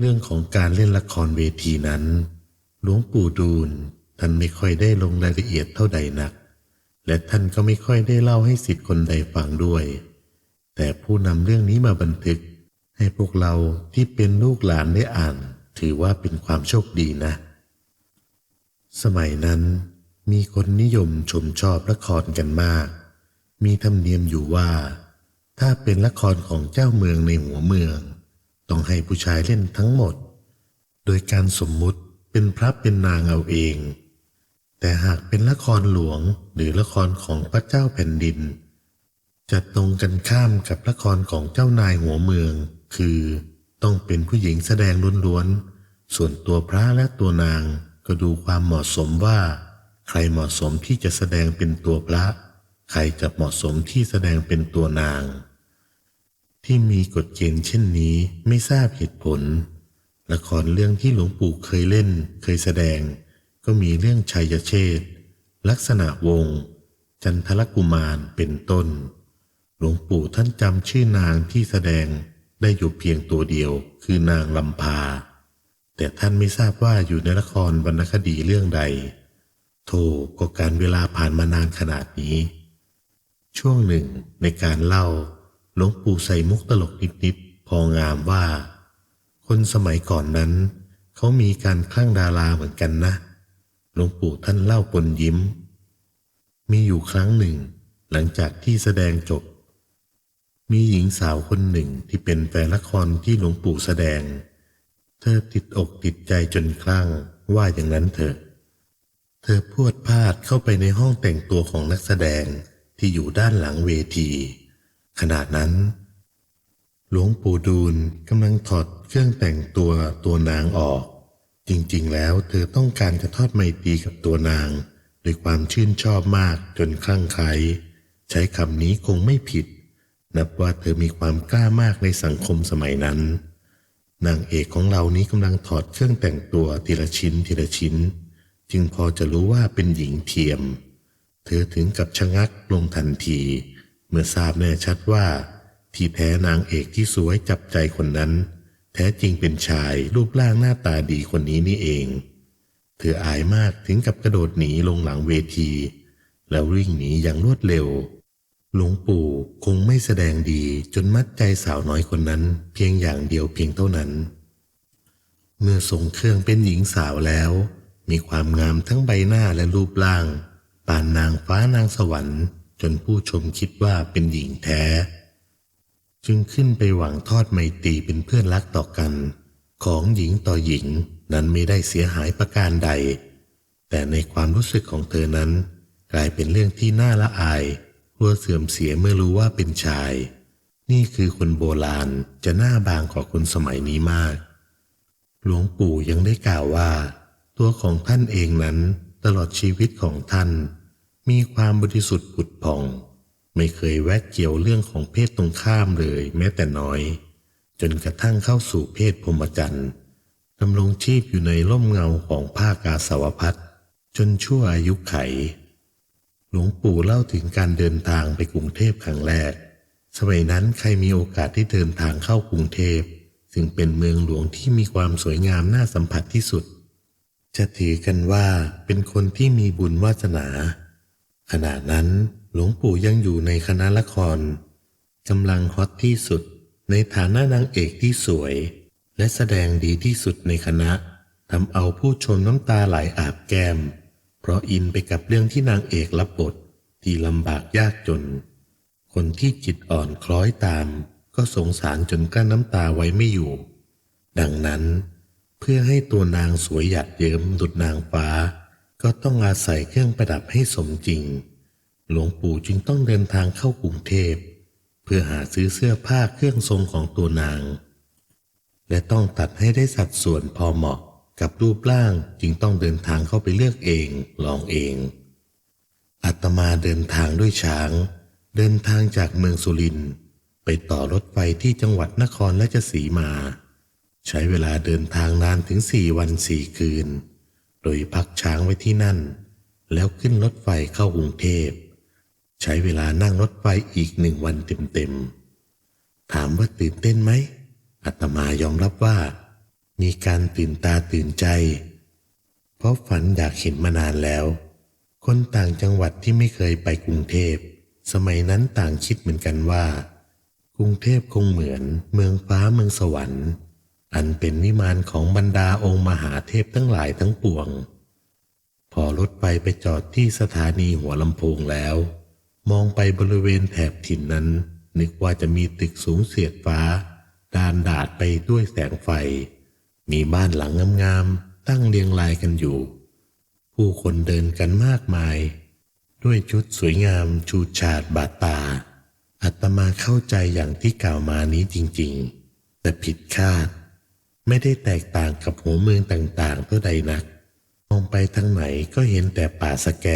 เรื่องของการเล่นละครเวทีนั้น หลวงปู่ดูลท่านไม่ค่อยได้ลงรายละเอียดเท่าใดนัก และท่านก็ไม่ค่อยได้เล่าให้สิทธิ์คนใดฟังด้วย แต่ผู้นำเรื่องนี้มาบันทึก ให้พวกเราที่เป็นลูกหลานได้อ่าน ถือว่าเป็นความโชคดีนะ สมัยนั้น มีคนนิยมชมชอบละครกันมาก มีธรรมเนียมอยู่ว่า ถ้าเป็นละครของเจ้าเมืองในหัวเมือง ต้องให้ผู้ชายเล่นทั้งหมด โดยการสมมุติเป็นพระเป็นนางเอาเอง แต่หากเป็นละครหลวงหรือละครของพระเจ้าแผ่นดิน จะตรงกันข้ามกับละครของเจ้านายหัวเมือง คือต้องเป็นผู้หญิงแสดงล้วนๆ ส่วนตัวพระและตัวนางก็ดูความเหมาะสมว่า ใครเหมาะสมที่จะแสดงเป็นตัวพระ ใครจะเหมาะสมที่แสดงเป็นตัวนาง ที่มีกฎเกณฑ์เช่นนี้ไม่ทราบเหตุผล ละครเรื่องที่หลวงปู่เคยเล่นเคยแสดง ก็มีเรื่องชัยเชษฐ์ลักษณะวง จันทรกุมารเป็นต้น หลวงปู่ท่านจำชื่อนางที่แสดงได้อยู่เพียงตัวเดียวคือนางลำพา แต่ท่านไม่ทราบว่าอยู่ในละครวรรณคดีเรื่องใดโธ่ก็การเวลาผ่านมานานขนาดนี้ ช่วงหนึ่งในการเล่า หลวงปู่ใส่มุกตลกนิดๆพองามว่า คนสมัยก่อนนั้น เขามีการคลั่งดาราเหมือนกันนะหลวงปู่ท่านเล่าปนยิ้ม มีอยู่ครั้งหนึ่ง หลังจากที่แสดงจบ มีหญิงสาวคนหนึ่งที่เป็นแฟนละครที่หลวงปู่แสดง เธอติดอกติดใจจนคลั่งว่าอย่างนั้นเถอะ เธอพวดพลาดเข้าไปในห้องแต่งตัวของนักแสดงที่อยู่ด้านหลังเวที ขณะนั้น หลวงปู่ดูลกำลังถอดเครื่องแต่งตัวตัวนางออก จริงๆ แล้วเธอต้องการจะทอดไมตรีกับตัวนางด้วยความชื่นชอบมากจนคลั่งไคล้ใช้คำนี้คงไม่ผิด นับว่าเธอมีความกล้ามากในสังคมสมัยนั้น นางเอกของเรานี้กำลังถอดเครื่องแต่งตัวทีละชิ้นทีละชิ้น จึงพอจะรู้ว่าเป็นหญิงเทียม เธอถึงกับชะงักลงทันที มื่อทราบแน่ชัดว่า ที่แท้นางเอกที่สวยจับใจคนนั้น แท้จริงเป็นชายรูปร่างหน้าตาดีคนนี้นี่เอง เธออายมากถึงกับกระโดดหนีลงหลังเวที แล้ววิ่งหนีอย่างรวดเร็ว หลวงปู่คงไม่แสดงดีจนมัดใจสาวน้อยคนนั้น เพียงอย่างเดียวเพียงเท่านั้น เมื่อทรงเครื่องเป็นหญิงสาวแล้ว มีความงามทั้งใบหน้าและรูปร่าง ปานนางฟ้านางสวรรค์ จนผู้ชมคิดว่าเป็นหญิงแท้ จึงขึ้นไปหวังทอดไมตรีเป็นเพื่อนรักต่อกัน ของหญิงต่อหญิงนั้นไม่ได้เสียหายประการใด แต่ในความรู้สึกของเธอนั้น กลายเป็นเรื่องที่น่าละอายกลัวเสื่อมเสียเมื่อรู้ว่าเป็นชาย นี่คือคนโบราณจะหน้าบางกว่าคนสมัยนี้มาก หลวงปู่ยังได้กล่าวว่า ตัวของท่านเองนั้นตลอดชีวิตของท่าน มีความบริสุทธิ์ผุดผ่อง ไม่เคยแวะเกี่ยวเรื่องของเพศตรงข้ามเลยแม้แต่น้อย จนกระทั่งเข้าสู่เพศพรหมจรรย์ดำรงชีพอยู่ในร่มเงาของผ้ากาสาวพัดจนชั่วอายุไข หลวงปู่เล่าถึงการเดินทางไปกรุงเทพครั้งแรก สมัยนั้นใครมีโอกาสที่เดินทางเข้ากรุงเทพซึ่งเป็นเมืองหลวงที่มีความสวยงามน่าสัมผัสที่สุด จะถือกันว่าเป็นคนที่มีบุญวาสนา ขณะนั้นหลวงปู่ยังอยู่ในคณะละครกำลังฮอตที่สุดในฐานะนางเอกที่สวย และแสดงดีที่สุดในคณะทำเอาผู้ชมน้ำตาไหลอาบแก้ม เพราะอินไปกับเรื่องที่นางเอกรับบทที่ลำบากยากจน คนที่จิตอ่อนคล้อยตาม ก็สงสารจนกลั้นน้ำตาไว้ไม่อยู่ ดังนั้น เพื่อให้ตัวนางสวยหยาดเยิ้มดุดนางฟ้า ก็ต้องอาศัยเครื่องประดับให้สมจริง หลวงปู่จึงต้องเดินทางเข้ากรุงเทพ เพื่อหาซื้อเสื้อผ้าเครื่องทรงของตัวนาง และต้องตัดให้ได้สัดส่วนพอเหมาะกับรูปร่างจึงต้องเดินทางเข้าไปเลือกเองลองเองอาตมาเดินทางด้วยช้าง เดินทางจากเมืองสุรินทร์ไปต่อรถไฟที่จังหวัดนครราชสีมา ใช้เวลาเดินทางนานถึงสี่วันสี่คืน ดยพักช้างไว้ที่นั่น แล้วขึ้นรถไฟเข้ากรุงเทพ ใช้เวลานั่งรถไฟอีกหนึ่งวันเต็มๆ ถามว่าตื่นเต้นไหมอาตมายอมรับว่า มีการตื่นตาตื่นใจ เพราะฝันอยากเห็นมานานแล้ว คนต่างจังหวัดที่ไม่เคยไปกรุงเทพ สมัยนั้นต่างคิดเหมือนกันว่า กรุงเทพคงเหมือนเมืองฟ้าเมืองสวรรค์ อันเป็นวิมานของบรรดาองค์มหาเทพทั้งหลายทั้งปวง พอรถไฟไปจอดที่สถานีหัวลำโพงแล้ว มองไปบริเวณแถบถิ่นนั้น นึกว่าจะมีตึกสูงเสียดฟ้า ดานดาดไปด้วยแสงไฟ มีบ้านหลังงามๆตั้งเรียงรายกันอยู่ ผู้คนเดินกันมากมาย ด้วยชุดสวยงามชูดฉาดบาดตา อัตมาเข้าใจอย่างที่กล่าวมานี้จริง ๆ แต่ผิดคาด ไม่ได้แตกต่างกับหัวเมืองต่างๆเท่าใดนัก มองไปทางไหนก็เห็นแต่ป่าสะแก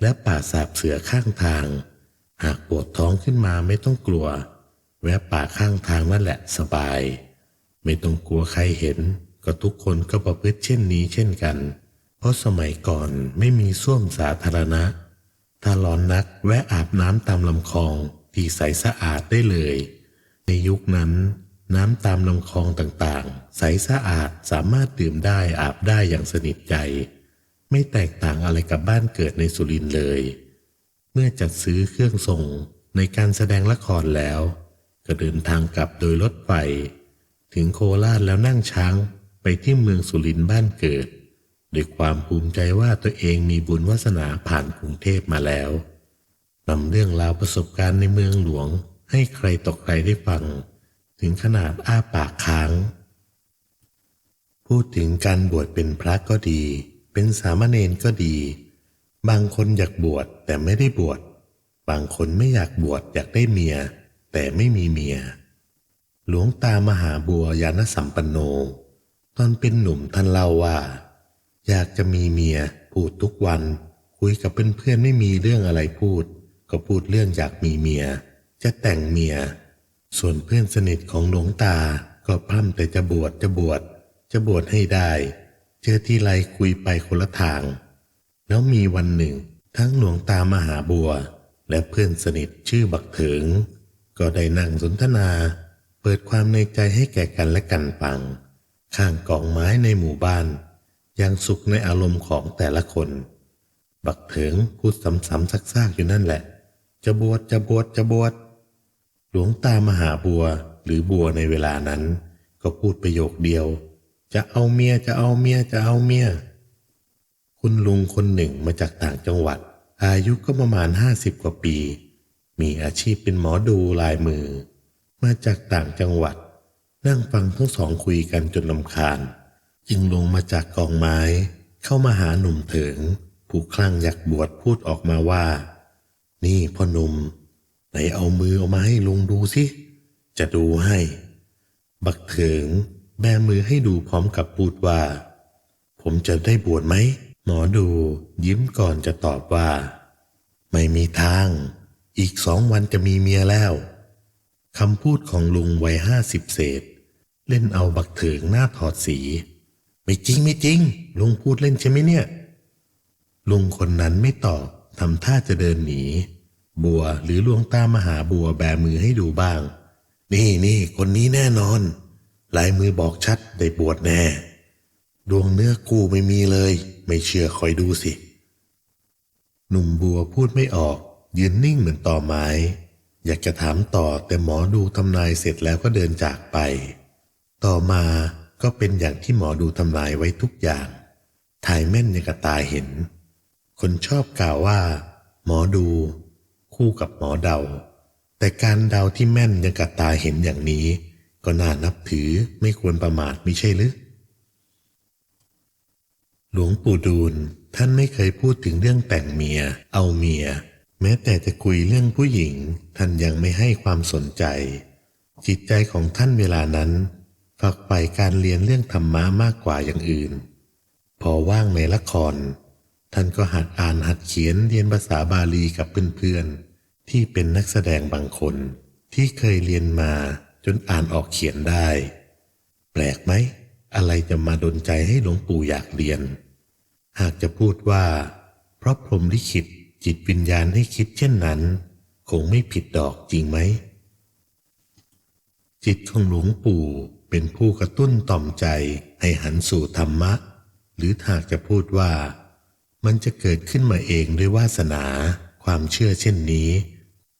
และป่าสาบเสือข้างทาง หากปวดท้องขึ้นมาไม่ต้องกลัว แวะป่าข้างทางนั่นแหละสบาย ไม่ต้องกลัวใครเห็น ก็ทุกคนก็ประพฤติเช่นนี้เช่นกัน เพราะสมัยก่อนไม่มีส้วมสาธารณะ ถ้าร้อนนักแวะอาบน้ำตามลำคลองที่ใสสะอาดได้เลย ในยุคนั้น น้ำตามลำคลองต่างๆ ใสสะอาดสามารถดื่มได้อาบได้อย่างสนิทใจ ไม่แตกต่างอะไรกับบ้านเกิดในสุรินเลย เมื่อจัดซื้อเครื่องส่งในการแสดงละครแล้ว ก็เดินทางกลับโดยรถไฟ ถึงโคราชแล้วนั่งช้างไปที่เมืองสุรินทร์บ้านเกิดด้วยความภูมิใจว่าตัวเองมีบุญวาสนาผ่านกรุงเทพมาแล้วนำเรื่องราวประสบการณ์ในเมืองหลวงให้ใครต่อใครได้ฟัง ถึงขนาดอ้าปากค้าง พูดถึงการบวชเป็นพระก็ดี เป็นสามเณรก็ดี บางคนอยากบวชแต่ไม่ได้บวช บางคนไม่อยากบวชอยากได้เมีย แต่ไม่มีเมีย หลวงตามหาบัวยานสัมปันโน ตอนเป็นหนุ่มท่านเล่าว่า อยากจะมีเมียพูดทุกวัน คุยกับเพื่อนๆไม่มีเรื่องอะไรพูด ก็พูดเรื่องอยากมีเมีย จะแต่งเมีย ส่วนเพื่อนสนิทของหลวงตาก็พร่ำแต่จะบวชจะบวชจะบวชให้ได้ เจอที่ไรคุยไปคนละทาง แล้วมีวันหนึ่ง ทั้งหลวงตามหาบัว และเพื่อนสนิทชื่อบักเถิง ก็ได้นั่งสนทนา เปิดความในใจให้แก่กันและกันฟัง ข้างกองไม้ในหมู่บ้านอย่างสุขในอารมณ์ของแต่ละคน บักเถิงพูดซ้ำๆซักๆอยู่นั่นแหละ จะบวชจะบวชจะบวช หลวงตามหาบัวหรือบัวในเวลานั้น ก็พูดประโยคเดียว จะเอาเมียจะเอาเมียจะเอาเมียคุณลุงคนหนึ่งมาจากต่างจังหวัด อายุก็ประมาณห้าสิบกว่าปี มีอาชีพเป็นหมอดูลายมือ มาจากต่างจังหวัด นั่งฟังทั้งสองคุยกันจนลำคาญ จึงลงมาจากกองไม้ เข้ามาหาหนุ่มเถิง ผู้คลั่งอยากบวชพูดออกมาว่า นี่พ่อหนุ่ม ไหนเอามือออกมาให้ลุงดูสิ จะดูให้ บักเถิงแบมือให้ดูพร้อมกับพูดว่า ผมจะได้บวชไหม หมอดูยิ้มก่อนจะตอบว่า ไม่มีทาง อีกสองวันจะมีเมียแล้วคำพูดของลุงวัยห้าสิบเศษ เล่นเอาบักเถิงหน้าถอดสี ไม่จริงไม่จริง ลุงพูดเล่นใช่ไหมเนี่ย ลุงคนนั้นไม่ตอบทำท่าจะเดินหนี บัวหรือลวงตามหาบัวแบมือให้ดูบ้าง นี่นี่คนนี้แน่นอน ลายมือบอกชัดได้บวชแน่ ดวงเนื้อกูไม่มีเลย ไม่เชื่อคอยดูสิ หนุ่มบัวพูดไม่ออก ยืนนิ่งเหมือนต่อไม้ อยากจะถามต่อแต่หมอดูทำนายเสร็จแล้วก็เดินจากไป ต่อมาก็เป็นอย่างที่หมอดูทำนายไว้ทุกอย่าง ถ่ายแม่นอย่างกระตาเห็น คนชอบกล่าวว่า หมอดู คู่กับหมอเดา แต่การเดาที่แม่นยังกระตาเห็นอย่างนี้ ก็น่านับถือไม่ควรประมาทไม่ใช่หรือ หลวงปู่ดูลท่านไม่เคยพูดถึงเรื่องแต่งเมีย เอาเมีย แม้แต่จะคุยเรื่องผู้หญิง ท่านยังไม่ให้ความสนใจ จิตใจของท่านเวลานั้นฝักใฝ่การเรียนเรื่องธรรมะมากกว่าอย่างอื่น พอว่างในละคร ท่านก็หัดอ่านหัดเขียนเรียนภาษาบาลีกับเพื่อนๆ ที่เป็นนักแสดงบางคนที่เคยเรียนมาจนอ่านออกเขียนได้ แปลกไหม อะไรจะมาดนใจให้หลวงปู่อยากเรียน หากจะพูดว่า เพราะพรหมลิขิตจิตวิญญาณให้คิดเช่นนั้น คงไม่ผิดดอกจริงไหม จิตของหลวงปู่เป็นผู้กระตุ้นต่อมใจให้หันสู่ธรรมะ หรือหากจะพูดว่า มันจะเกิดขึ้นมาเองด้วยวาสนาความเชื่อเช่นนี้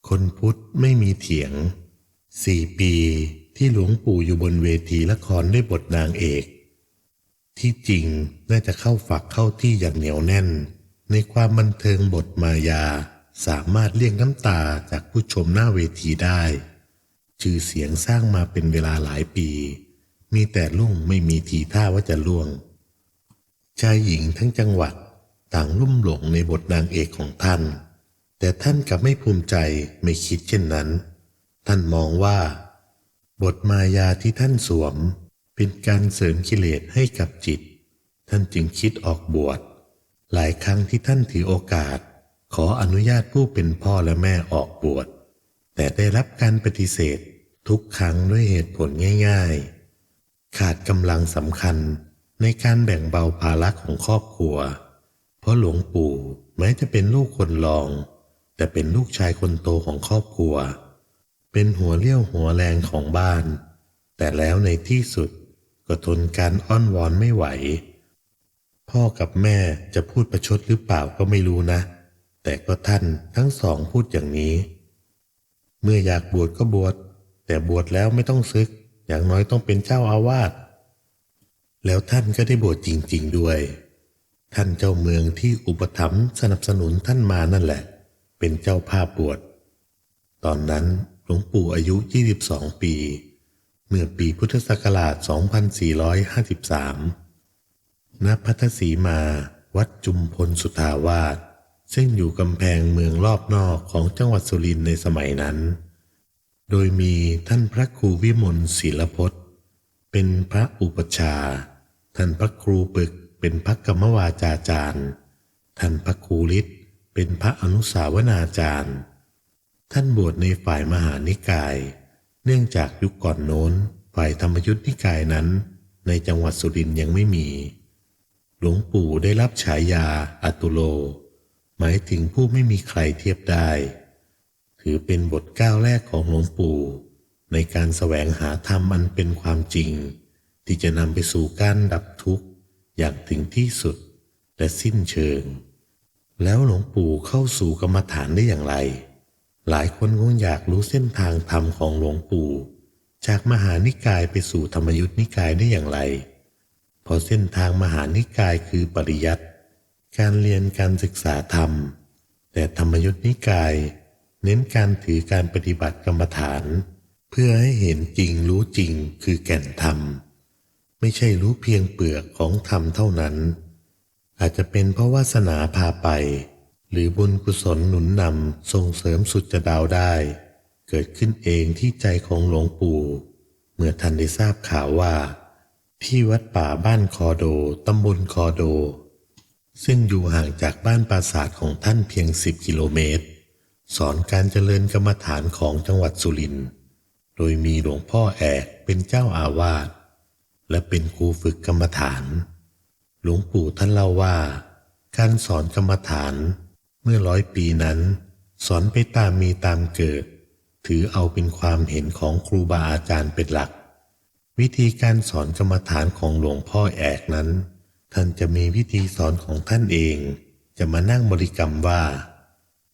คนพุทธไม่มีเถียงสี่ปีที่หลวงปู่อยู่บนเวทีละครด้วยบทนางเอก ที่จริงน่าจะเข้าฝักเข้าที่อย่างเหนียวแน่น ในความบันเทิงบทมายาสามารถเลี่ยงน้ำตาจากผู้ชมหน้าเวทีได้ ชื่อเสียงสร้างมาเป็นเวลาหลายปี มีแต่ลุ่งไม่มีทีท่าว่าจะล่วง ชายหญิงทั้งจังหวัดต่างลุ่มหลงในบทนางเอกของท่าน แต่ท่านกลับไม่ภูมิใจไม่คิดเช่นนั้น ท่านมองว่า บทมายาที่ท่านสวม เป็นการเสริมกิเลสให้กับจิต ท่านจึงคิดออกบวช หลายครั้งที่ท่านถือโอกาส ขออนุญาตผู้เป็นพ่อและแม่ออกบวช แต่ได้รับการปฏิเสธทุกครั้งด้วยเหตุผลง่ายๆ ขาดกำลังสำคัญในการแบ่งเบาภาระของครอบครัว เพราะหลวงปู่แม้จะเป็นลูกคนรอง แต่เป็นลูกชายคนโตของครอบครัว เป็นหัวเลี้ยวหัวแรงของบ้าน แต่แล้วในที่สุดก็ทนการอ้อนวอนไม่ไหว พ่อกับแม่จะพูดประชดหรือเปล่าก็ไม่รู้นะ แต่ก็ท่านทั้งสองพูดอย่างนี้ เมื่ออยากบวชก็บวชแต่บวชแล้วไม่ต้องซึก อย่างน้อยต้องเป็นเจ้าอาวาสแล้วท่านก็ได้บวชจริง ๆด้วย ท่านเจ้าเมืองที่อุปถัมภ์สนับสนุนท่านมานั่นแหละ เป็นเจ้าภาพบวช ตอนนั้นหลวงปู่อายุ 22 ปี เมื่อปีพุทธศักราช 2453 ณ พัทสีมาวัดจุมพลสุทาวาสซึ่งอยู่กำแพงเมืองรอบนอกของจังหวัดสุรินทร์ในสมัยนั้น โดยมีท่านพระครูวิมลศิลพจน์ เป็นพระอุปชา ท่านพระครูปึกเป็นพระกรรมวาจาจารย์ ท่านพระครูฤทธิ์ เป็นพระอนุสาวนาจารย์ ท่านบวชในฝ่ายมหานิกาย เนื่องจากยุคก่อนโน้น ฝ่ายธรรมยุทธนิกายนั้น ในจังหวัดสุรินยังไม่มี หลวงปู่ได้รับฉายาอัตุโล หมายถึงผู้ไม่มีใครเทียบได้ ถือเป็นบทก้าวแรกของหลวงปู่ ในการแสวงหาธรรมอันเป็นความจริง ที่จะนำไปสู่การดับทุกข์อย่างถึงที่สุดและสิ้นเชิง แล้วหลวงปู่เข้าสู่กรรมฐานได้อย่างไร หลายคนคงอยากรู้เส้นทางธรรมของหลวงปู่ จากมหานิกายไปสู่ธรรมยุทธนิกายได้อย่างไรเพราะเส้นทางมหานิกายคือปริยัติการเรียนการศึกษาธรรม แต่ธรรมยุทธนิกาย เน้นการถือการปฏิบัติกรรมฐาน เพื่อให้เห็นจริงรู้จริงคือแก่นธรรม ไม่ใช่รู้เพียงเปลือกของธรรมเท่านั้น อาจจะเป็นเพราะวาสนาพาไป หรือบุญกุศลหนุนนำส่งเสริมสุดจะดาวได้ เกิดขึ้นเองที่ใจของหลวงปู่ เมื่อท่านได้ทราบข่าวว่า ที่วัดป่าบ้านคอโดตำบลคอโด ซึ่งอยู่ห่างจากบ้านปราสาทของท่านเพียง10กิโลเมตร สอนการเจริญกรรมฐานของจังหวัดสุรินทร์โดยมีหลวงพ่อแอกเป็นเจ้าอาวาสและเป็นครูฝึกกรรมฐาน หลวงปู่ท่านเล่าว่า การสอนกรรมฐานเมื่อร้อยปีนั้น สอนไปตามมีตามเกิด ถือเอาเป็นความเห็นของครูบาอาจารย์เป็นหลัก วิธีการสอนกรรมฐานของหลวงพ่อแอกนั้น ท่านจะมีวิธีสอนของท่านเอง จะมานั่งบริกรรมว่า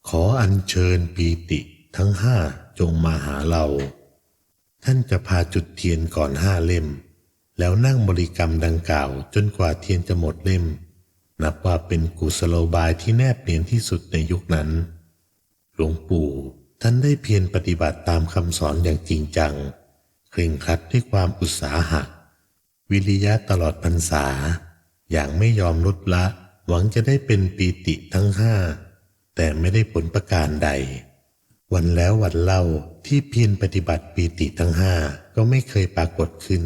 ขออัญเชิญปีติทั้งห้าจงมาหาเรา ท่านจะพาจุดเทียนก่อนห้าเล่ม แล้วนั่งบริกรรมดังกล่าวจนกว่าเทียนจะหมดเล่ม นับว่าเป็นกุศโลบายที่แนบเนียนที่สุดในยุคนั้น หลวงปู่ท่านได้เพียรปฏิบัติตามคำสอนอย่างจริงจัง เคร่งครัดด้วยความอุตสาหะ วิริยะตลอดพรรษา อย่างไม่ยอมลดละ หวังจะได้เป็นปีติทั้งห้า แต่ไม่ได้ผลประการใด วันแล้ววันเล่าที่เพียรปฏิบัติปีติทั้งห้าก็ไม่เคยปรากฏขึ้น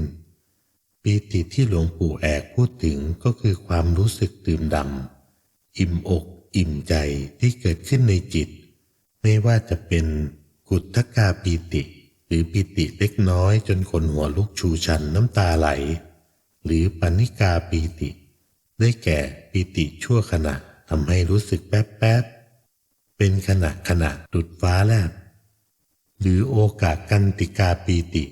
ปีติที่หลวงปู่แอกพูดถึงก็คือความรู้สึกตื่นดำอิ่มอกอิ่มใจที่เกิดขึ้นในจิต ไม่ว่าจะเป็นกุทกาปีติ หรือปีติเล็กน้อยจนคนหัวลุกชูชันน้ำตาไหล หรือปณิกาปีติ ได้แก่ปีติชั่วขณะทำให้รู้สึกแป๊บแป๊บเป็นขณะขณะดุดฟ้าแลบหรือโอกาสกันติกาปีติ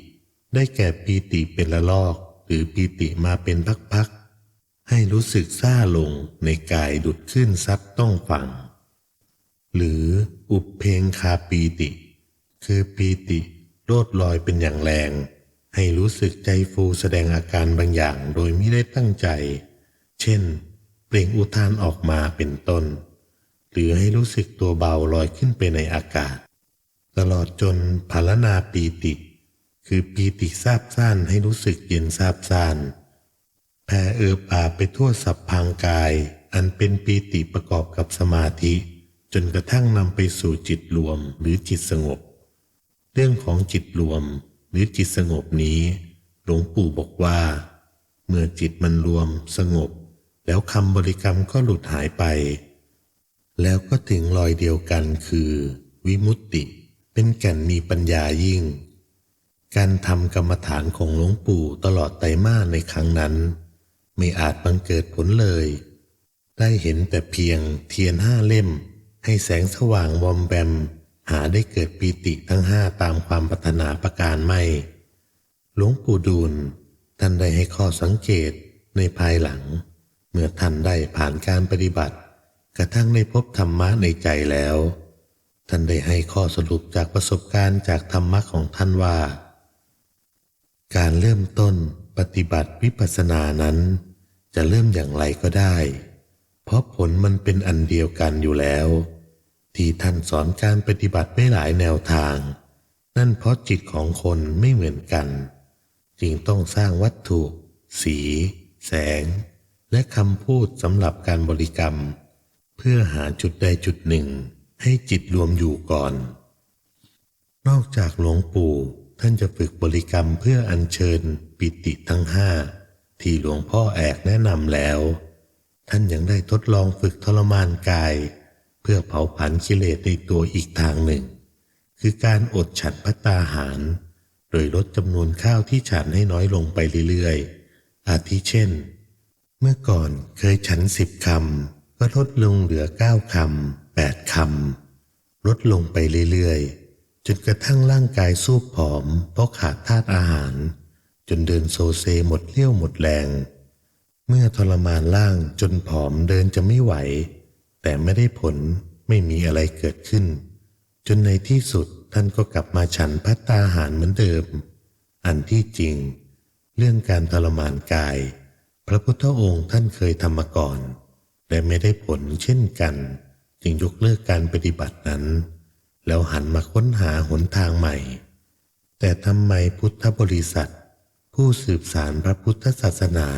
ได้แก่ปีติเป็นละลอก หรือปีติมาเป็นพักๆ ให้รู้สึกซ่าลงในกายดุดขึ้นซัดต้องฟัง หรืออุเพงคาปีติ คือปีติโลดลอยเป็นอย่างแรง ให้รู้สึกใจฟูแสดงอาการบางอย่างโดยไม่ได้ตั้งใจ เช่น เปล่งอุทานออกมาเป็นต้น หรือให้รู้สึกตัวเบาลอยขึ้นไปในอากาศ ตลอดจนพารนาปีติ คือปีติซาบซ่านให้รู้สึกเย็นซาบซ่านแผ่เอิบอาบไปทั่วสับพางกาย อันเป็นปีติประกอบกับสมาธิ จนกระทั่งนำไปสู่จิตรวมหรือจิตสงบ เรื่องของจิตรวมหรือจิตสงบนี้ หลวงปู่บอกว่า เมื่อจิตมันรวมสงบ แล้วคำบริกรรมก็หลุดหายไป แล้วก็ถึงรอยเดียวกันคือ วิมุตติ เป็นแก่นมีปัญญายิ่ง การทำกรรมฐานของหลวงปู่ตลอดไตรมาสในครั้งนั้น ไม่อาจบังเกิดผลเลย ได้เห็นแต่เพียงเทียนห้าเล่ม ให้แสงสว่างวอมแบม หาได้เกิดปีติทั้งห้าตามความปรารถนาประการไม่ หลวงปู่ดูลท่านได้ให้ข้อสังเกตในภายหลัง เมื่อท่านได้ผ่านการปฏิบัติ กระทั่งได้พบธรรมะในใจแล้ว ท่านได้ให้ข้อสรุปจากประสบการณ์จากธรรมะของท่านว่า การเริ่มต้นปฏิบัติวิปัสสนานั้น จะเริ่มอย่างไรก็ได้ เพราะผลมันเป็นอันเดียวกันอยู่แล้ว ที่ท่านสอนการปฏิบัติไม่หลายแนวทาง นั่นเพราะจิตของคนไม่เหมือนกัน จึงต้องสร้างวัตถุ สี แสง และคำพูดสำหรับการบริกรรม เพื่อหาจุดใดจุดหนึ่งให้จิตรวมอยู่ก่อน นอกจากหลวงปู่ ท่านจะฝึกบริกรรมเพื่ออัญเชิญปิติทั้งห้าที่หลวงพ่อแอกแนะนำแล้ว ท่านยังได้ทดลองฝึกทรมานกาย เพื่อเผาผลาญกิเลสในตัวอีกทางหนึ่ง คือการอดฉันพัตตาหาร โดยลดจำนวนข้าวที่ฉันให้น้อยลงไปเรื่อยๆ อาทิเช่น เมื่อก่อนเคยฉันสิบคำก็ลดลงเหลือเก้าคำแปดคำลดลงไปเรื่อยๆ จนกระทั่งร่างกายสูบผอม เพราะขาดธาตุอาหาร จนเดินโซเซหมดเลี้ยวหมดแรง เมื่อทรมานร่างจนผอมเดินจะไม่ไหว แต่ไม่ได้ผลไม่มีอะไรเกิดขึ้น จนในที่สุดท่านก็กลับมาฉันพัตตาหารเหมือนเดิม อันที่จริง เรื่องการทรมานกาย พระพุทธองค์ท่านเคยทำมาก่อนและไม่ได้ผลเช่นกัน จึงยกเลิกการปฏิบัตินั้น แล้วหันมาค้นหาหนทางใหม่ แต่ทำไมพุทธบริษัท ผู้สืบสารพระพุทธศาสนา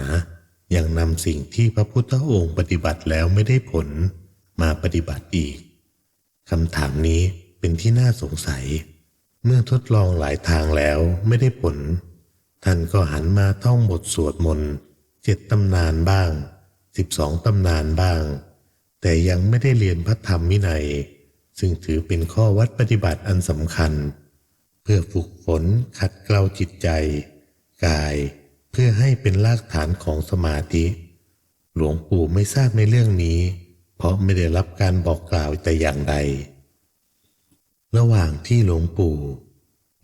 ยังนำสิ่งที่พระพุทธองค์ปฏิบัติแล้วไม่ได้ผลมาปฏิบัติอีกคำถามนี้เป็นที่น่าสงสัย เมื่อทดลองหลายทางแล้วไม่ได้ผล ท่านก็หันมาท่องบทสวดมนต์เจ็ดตำนานบ้างสิบสองตำนานบ้าง แต่ยังไม่ได้เรียนพระธรรมวินัย ซึ่งถือเป็นข้อวัดปฏิบัติอันสำคัญ เพื่อฝึกฝนขัดเกลาจิตใจ กาย เพื่อให้เป็นรากฐานของสมาธิ หลวงปู่ไม่ทราบในเรื่องนี้ เพราะไม่ได้รับการบอกกล่าวแต่อย่างใด ระหว่างที่หลวงปู่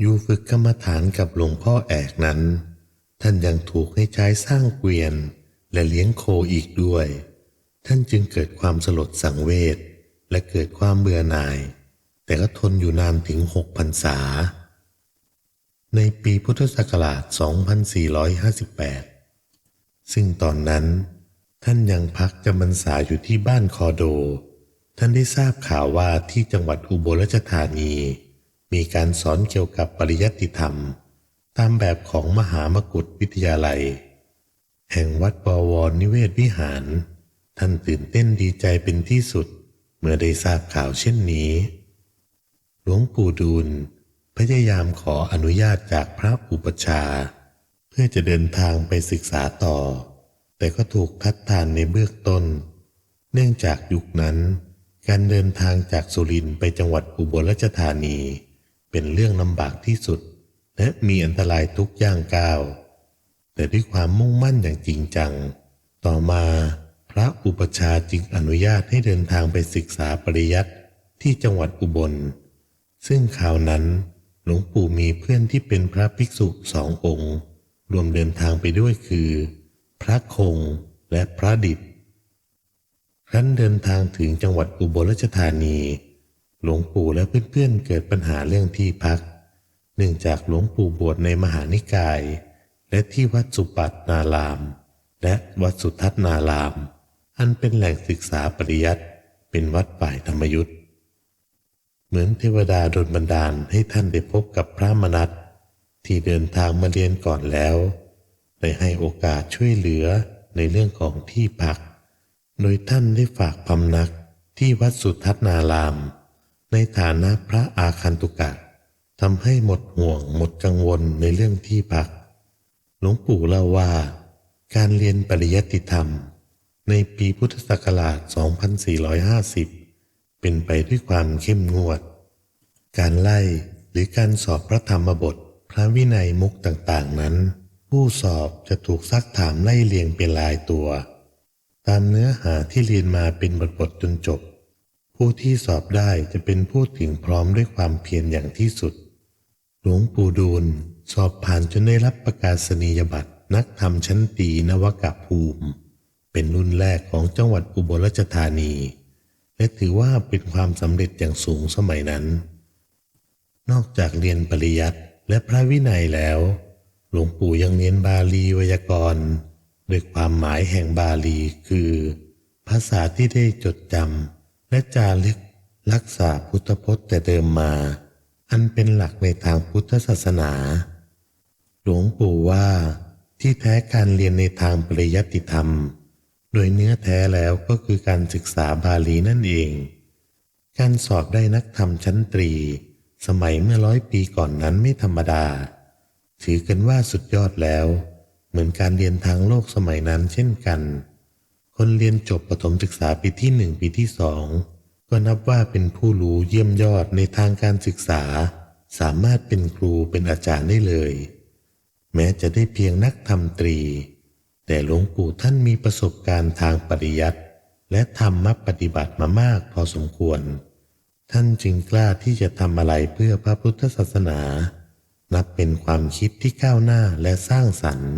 อยู่ฝึกกรรมฐานกับหลวงพ่อแอกนั้น ท่านยังถูกให้ใช้สร้างเกวียนและเลี้ยงโคอีกด้วย ท่านจึงเกิดความสลดสังเวช และเกิดความเบื่อหน่าย แต่ก็ทนอยู่นานถึงหกพรรษา ในปีพุทธศักราช 2458 ซึ่งตอนนั้น ท่านยังพักจำพรรษาอยู่ที่บ้านคอโด ท่านได้ทราบข่าวว่าที่จังหวัดอุบลราชธานี มีการสอนเกี่ยวกับปริยัติธรรม ตามแบบของมหามกุฏวิทยาลัย แห่งวัดบวรนิเวศวิหาร ท่านตื่นเต้นดีใจเป็นที่สุด เมื่อได้ทราบข่าวเช่นนี้ หลวงปู่ดูลพยายามขออนุญาตจากพระอุปชา เพื่อจะเดินทางไปศึกษาต่อ แต่ก็ถูกคัดทานในเบื้องต้น เนื่องจากยุคนั้น การเดินทางจากสุรินทร์ไปจังหวัดอุบลราชธานี เป็นเรื่องลำบากที่สุด และมีอันตรายทุกย่างก้าวแต่ด้วยความมุ่งมั่นอย่างจริงจัง ต่อมา พระอุปชาจึงอนุญาตให้เดินทางไปศึกษาปริยัติที่จังหวัดอุบล ซึ่งข่าวนั้นหลวงปู่มีเพื่อนที่เป็นพระภิกษุสององค์ รวมเดินทางไปด้วยคือ พระคงและพระดิษฐ์ครั้นเดินทางถึงจังหวัดอุบลราชธานี หลวงปู่และเพื่อนๆเกิดปัญหาเรื่องที่พัก เนื่องจากหลวงปู่บวชในมหานิกาย และที่วัดสุปัตนาราม และวัดสุทัศนาราม อันเป็นแหล่งศึกษาปริยัติเป็นวัดฝ่ายธรรมยุทธ์เหมือนเทวดาดลบันดาลให้ท่านได้พบกับพระมนัตที่เดินทางมาเรียนก่อนแล้วได้ให้โอกาสช่วยเหลือในเรื่องของที่พัก โดยท่านได้ฝากพำนักที่วัดสุทัศนาราม ในฐานะพระอาคันตุกะทำให้หมดห่วงหมดกังวลในเรื่องที่พัก หลวงปู่เล่าว่า การเรียนปริยัติธรรม ในปีพุทธศักราช 2450 เป็นไปด้วยความเข้มงวด การไล่หรือการสอบพระธรรมบทพระวินัยมุกต่างๆนั้น ผู้สอบจะถูกซักถามไล่เลียงเป็นลายตัว ตามเนื้อหาที่เรียนมาเป็นบทๆจนจบ ผู้ที่สอบได้จะเป็นผู้ถึงพร้อมด้วยความเพียรอย่างที่สุด หลวงปู่ดูลสอบผ่านจนได้รับประกาศนียบัตรนักธรรมชั้นตีนวกภูมิ เป็นรุ่นแรกของจังหวัดอุบลราชธานี และถือว่าเป็นความสำเร็จอย่างสูงสมัยนั้น นอกจากเรียนปริยัติและพระวินัยแล้ว หลวงปู่ยังเรียนบาลีไวยากรณ์ด้วยความหมายแห่งบาลีคือ ภาษาที่ได้จดจำและจารึกรักษาพุทธพจน์แต่เดิมมา อันเป็นหลักในทางพุทธศาสนา หลวงปู่ว่าที่แท้การเรียนในทางปริยัติธรรม โดยเนื้อแท้แล้วก็คือการศึกษาบาลีนั่นเอง การสอบได้นักธรรมชั้นตรี สมัยเมื่อร้อยปีก่อนนั้นไม่ธรรมดา ถือกันว่าสุดยอดแล้ว เหมือนการเรียนทางโลกสมัยนั้นเช่นกัน คนเรียนจบประถมศึกษาปีที่หนึ่งปีที่สองก็นับว่าเป็นผู้รู้เยี่ยมยอดในทางการศึกษา สามารถเป็นครูเป็นอาจารย์ได้เลย แม้จะได้เพียงนักธรรมตรี แต่หลวงปู่ท่านมีประสบการณ์ทางปริยัติและธรรมปฏิบัติมามากพอสมควร ท่านจึงกล้าที่จะทำอะไรเพื่อพระพุทธศาสนา นับเป็นความคิดที่ก้าวหน้าและสร้างสรรค์